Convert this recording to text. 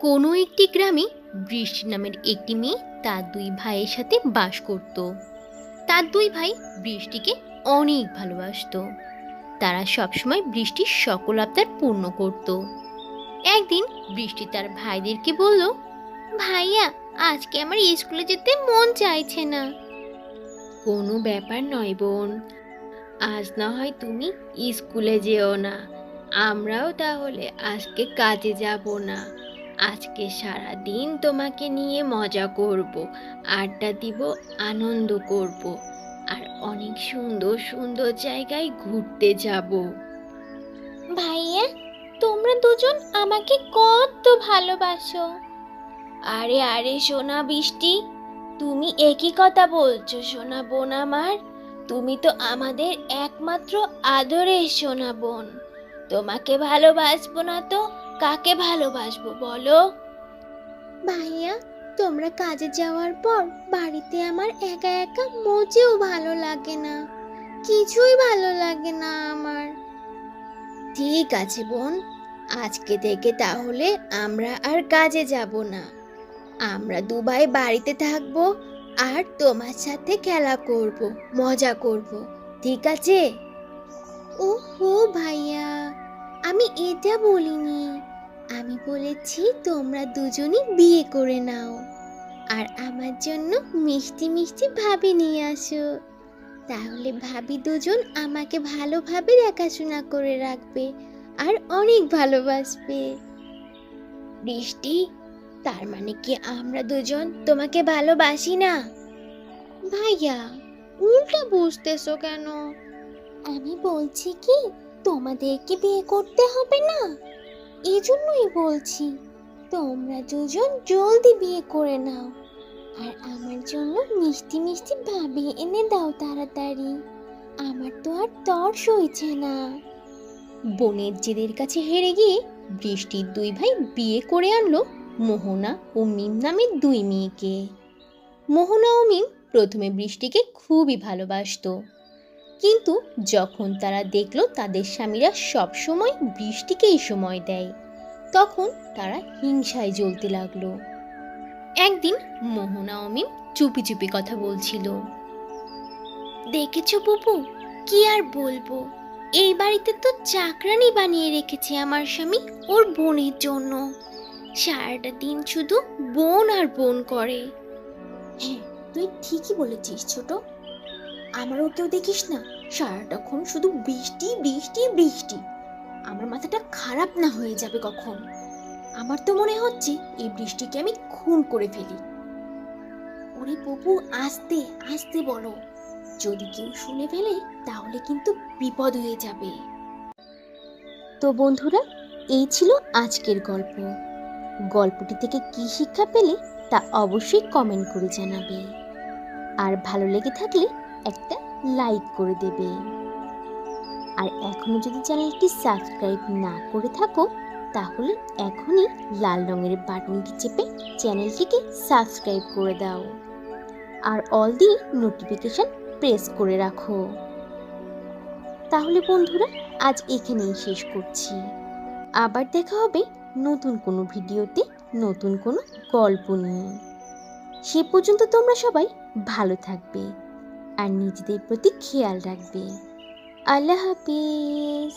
কোনো একটি গ্রামে বৃষ্টি নামের একটি মেয়ে তার দুই ভাইয়ের সাথে বাস করত। তার দুই ভাই বৃষ্টিকে অনেক ভালোবাসতো। তারা সবসময় বৃষ্টির সকল আবদার পূর্ণ করত। একদিন বৃষ্টি তার ভাইদেরকে বলল, ভাইয়া, আজকে আমার স্কুলে যেতে মন চাইছে না। কোনো ব্যাপার নয় বোন। আজ না হয় তুমি স্কুলে যেও না। আমরাও তাহলে আজকে কাজে যাব না। আজকে সারা দিন তোমাকে নিয়ে মজা করব আড্ডা দিব আনন্দ করব আর অনেক সুন্দর সুন্দর জায়গায় ঘুরতে যাব। ভাইয়া তোমরা দুজন আমাকে কত ভালোবাসো। আরে আরে সোনা বৃষ্টি তুমি একই কথা বলছো সোনা বোন আমার। তুমি তো আমাদের একমাত্র আদরের সোনা বোন। তোমাকে ভালোবাসবো না তো কাকে ভালোবাসবো বলো? ভাইয়া তোমরা কাজে যাওয়ার পর বাড়িতে আমার একা একা মোটেও ভালো লাগে না। কিছুই ভালো লাগে না আমার। ঠিক আছে বোন আজকে থেকে তাহলে আমরা আর কাজে যাব না। আমরা দুবাই বাড়িতে থাকব আর তোমার সাথে খেলা করব মজা করব ঠিক আছে? ও হো ভাইয়া আমি এটা বলিনি। আমি বলেছি তোমরা দুজনই বিয়ে করে নাও। আর আমার জন্য মিষ্টি মিষ্টি ভাবি নিয়ে আসো। তাহলে ভাবি দুজন আমাকে ভালোভাবে দেখাশোনা করে রাখবে আর অনেক ভালোবাসবে। বৃষ্টি, তার মানে কি আমরা দুজন তোমাকে ভালোবাসি না? ভাইয়া, উল্টা বুঝতেছো কেন? আমি বলছি কি, তোমাদেরকে বিয়ে করতে হবে না? এই জন্যই বলছি, তোমরা দুজন জলদি বিয়ে করে নাও। আর আমার জন্য মিষ্টি মিষ্টি ভাবি এনে দাও তাড়াতাড়ি। আমার তো আর তর সইছে না। বোনের জেদের কাছে হেরে গিয়ে বৃষ্টির দুই ভাই বিয়ে করে আনলো মোহনা ও মিম নামের দুই মেয়েকে। মোহনা ও মিম প্রথমে বৃষ্টিকে খুবই ভালোবাসতো। কিন্তু যখন তারা দেখল তাদের স্বামীরা সবসময় বৃষ্টিকেই সময় দেয় তখন তারা হিংসায় জ্বলতে লাগল। একদিন মোহনা মিম চুপি চুপি কথা বলছিল, দেখেছ বুবু, কি আর বলব? এই বাড়িতে তো চাকরানি বানিয়ে রেখেছে আমার স্বামী ওর বোনের জন্য। সারাটা দিন শুধু বোন আর বোন করে। হ্যাঁ তুই ঠিকই বলেছিস ছোট। আমারও কেউ দেখিস না সারাটাক্ষণ শুধু বৃষ্টি বৃষ্টি বৃষ্টি। আমার মাথাটা খারাপ না হয়ে যাবে কখন? আমার তো মনে হচ্ছে এই বৃষ্টিকে আমি খুন করে ফেলি। ওরে পপু আসতে আসতে বলো। যদি কেউ শুনে ফেলে, তাহলে কিন্তু বিপদ হয়ে যাবে। তো বন্ধুরা, এই ছিল আজকের গল্প। গল্পটি থেকে কি শিক্ষা পেলে, তা অবশ্যই কমেন্ট করে জানাবে। আর ভালো লেগে থাকলে একটা লাইক করে দেবে। আর এখনও যদি চ্যানেলটি সাবস্ক্রাইব না করে থাকো, তাহলে এখনই লাল রঙের বাটনটি চেপে চ্যানেলটিকে সাবস্ক্রাইব করে দাও। আর অল দি নোটিফিকেশন প্রেস করে রাখো। তাহলে বন্ধুরা, আজ এখানেই শেষ করছি। আবার দেখা হবে নতুন কোনো ভিডিওতে, নতুন কোনো গল্প নিয়ে। সে পর্যন্ত তোমরা সবাই ভালো থাকবে আর নিজেদের প্রতি খেয়াল রাখবে। আল্লাহ হাফিজ